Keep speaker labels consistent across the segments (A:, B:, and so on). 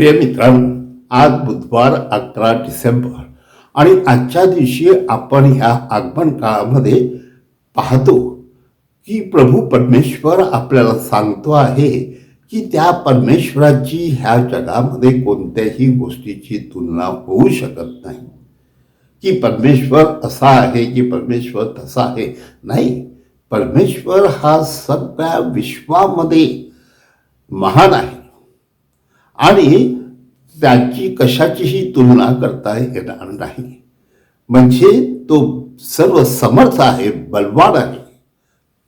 A: प्रिय मित्रांनो आज बुधवार अकरा डिसेंबर आणि आजच्या दिवशी आपण ह्या आगमन काळामध्ये पाहतो की प्रभू परमेश्वर आपल्याला सांगतो आहे की त्या परमेश्वराची ह्या जगामध्ये कोणत्याही गोष्टीची तुलना होऊ शकत नाही. की परमेश्वर असा आहे की परमेश्वर तसा आहे नाही. परमेश्वर हा सगळ्या विश्वामध्ये महान आहे. आणि त्याची कशाचीही तुलना करता येणार नाही. म्हणजे तो सर्व समर्थ आहे बलवान आहे.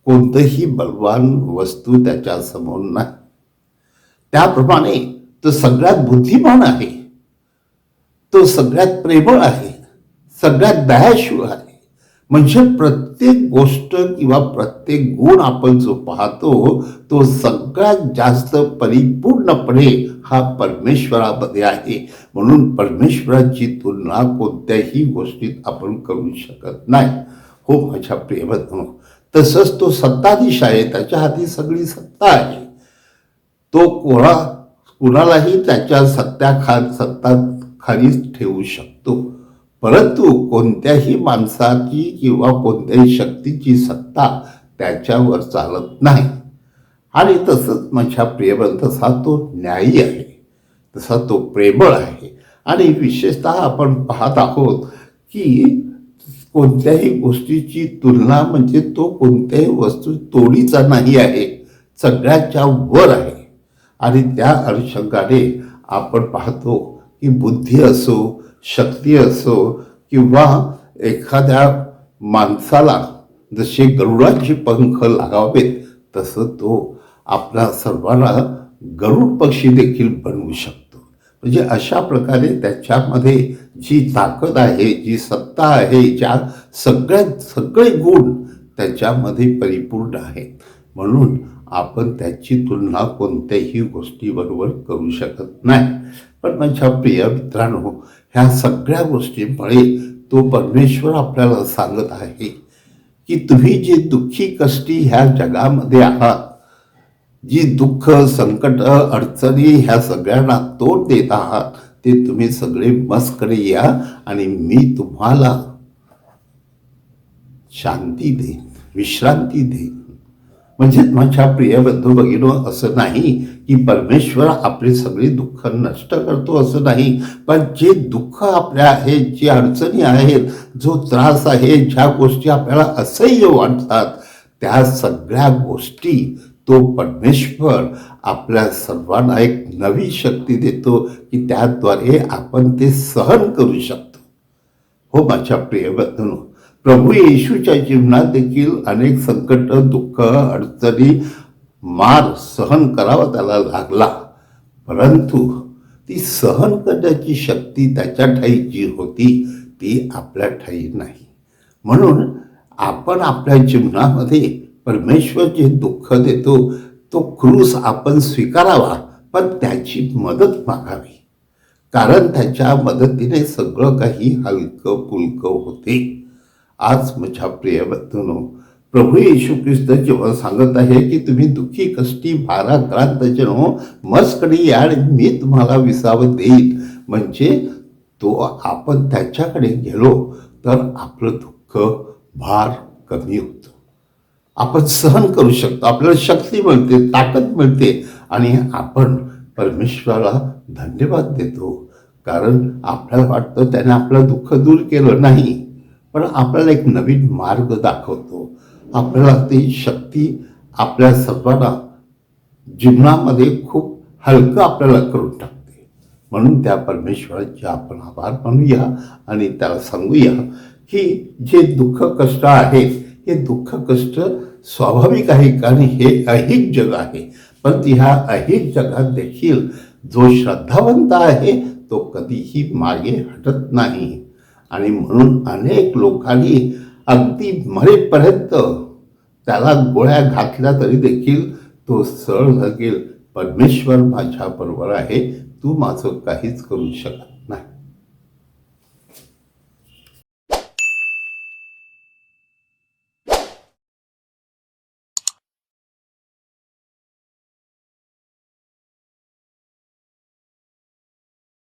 A: कोणतंही बलवान वस्तू त्याच्यासमोर नाही. त्याप्रमाणे तो सगळ्यात बुद्धिमान आहे. तो सगळ्यात प्रेमळ आहे. सगळ्यात दयाशील आहे. म्हणजे प्रत्येक गोष्ट किंवा प्रत्येक गुण आपण जो पाहतो तो सगळ्यात जास्त परिपूर्णपणे हा परमेश्वरामध्ये आहे. म्हणून परमेश्वराची तुलना कोणत्याही गोष्टीत आपण करू शकत नाही. हो माझ्या प्रेमधनो तसंच तो सत्ताधीश आहे त्याच्या हाती सगळी सत्ता आहे. तो कोणा कुणालाही त्याच्या सत्त्याखा सत्ता खालीच ठेवू शकतो. परंतु कोणत्याही माणसाची किंवा कोणत्याही शक्तीची सत्ता त्याच्यावर चालत नाही. आणि तसंच माझ्या प्रियबंध तसा तो न्यायी आहे. तसा तो प्रेमळ आहे. आणि विशेषतः आपण पाहत आहोत की कोणत्याही गोष्टीची तुलना म्हणजे तो कोणत्याही वस्तू तोडीचा नाही आहे सगळ्याच्या वर आहे. आणि त्या अनुषंगाने आपण पाहतो की बुद्धी असो शक्ती असो किंवा एखाद्या माणसाला जसे गरुडाचे पंख लागावेत तसं तो आपला सर्वांना गरुड पक्षी देखील बनवू शकतो. म्हणजे अशा प्रकारे त्याच्यामध्ये जी ताकद आहे जी सत्ता आहे ज्या सगळ्यात सगळे गुण त्याच्यामध्ये परिपूर्ण आहेत. म्हणून आपण त्याची तुलना कोणत्याही गोष्टीबरोबर करू शकत नाही. पण माझ्या प्रिय मित्रांनो ह्या सगळ्या गोष्टींमुळे तो परमेश्वर आपल्याला सांगत आहे की तुम्ही जे दुःखी कष्टी ह्या जगामध्ये आहात जी दुःख संकट अडचणी ह्या सगळ्यांना तोड देत आहात ते तुम्ही सगळे मस्कडे या आणि मी तुम्हाला शांती देईन विश्रांती देईन. म्हणजे माझ्या प्रिय बंधू भगिनो असं नाही की परमेश्वर आपली सगळी दुःख नष्ट करतो असं नाही. पण जे दुःख आपल्या आहेत जे अडचणी आहेत जो त्रास आहे ज्या गोष्टी आपल्याला असह्य वाटतात त्या सगळ्या गोष्टी तो परमेश्वर आपल्या सर्वांना एक नवी शक्ती देतो की त्याद्वारे आपण ते सहन करू शकतो. हो माझ्या प्रिय बंधूंनो प्रभू येशूच्या जीवनात देखील अनेक संकट दुःख अडचणी मार सहन करावा त्याला लागला. परंतु ती सहन करण्याची शक्ती त्याच्या ठाई जी होती ती आपल्या ठाई नाही. म्हणून आपण आपल्या जीवनामध्ये परमेश्वर जे दुःख देतो तो क्रूस आपण स्वीकारावा पण त्याची मदत मागावी. कारण त्याच्या मदतीने सगळं काही हलकं पुलकं होते. आज माझ्या प्रिय बंधूनो प्रभू येशू ख्रिस्त जेव्हा सांगत आहे की तुम्ही दुःखी कष्टी भाराक्रांत जनो हो, मस्कडे या आणि मी तुम्हाला विसावं देईल म्हणजे तो आपण त्याच्याकडे गेलो तर आपलं दुःख भार कमी होतं. आपण सहन करू शकतो आपल्याला शक्ती मिळते ताकद मिळते आणि आपण परमेश्वराला धन्यवाद देतो. कारण आपल्याला वाटतं त्याने आपलं दुःख दूर केलं नाही. पण आपल्याला एक नवीन मार्ग दाखवतो. आपल्याला ती शक्ती आपल्या सर्वांना जीवनामध्ये खूप हलकं आपल्याला करून टाकते. म्हणून त्या परमेश्वराचे आपण आभार मानूया आणि त्याला सांगूया की जे दुःख कष्ट आहेत हे दुःख कष्ट स्वाभाविक आहे कारण हे अहिक जग आहे. पण ह्या अहिक जगात देखील जो श्रद्धावंत आहे तो कधीही मागे हटत नाही. आणि म्हणून अनेक लोकांनी अगदी मरेपर्यंत त्याला गोळ्या घातल्या तरी देखील तो सळ लगेल परमेश्वर माझ्याबरोबर आहे. तू माझं काहीच करू शकत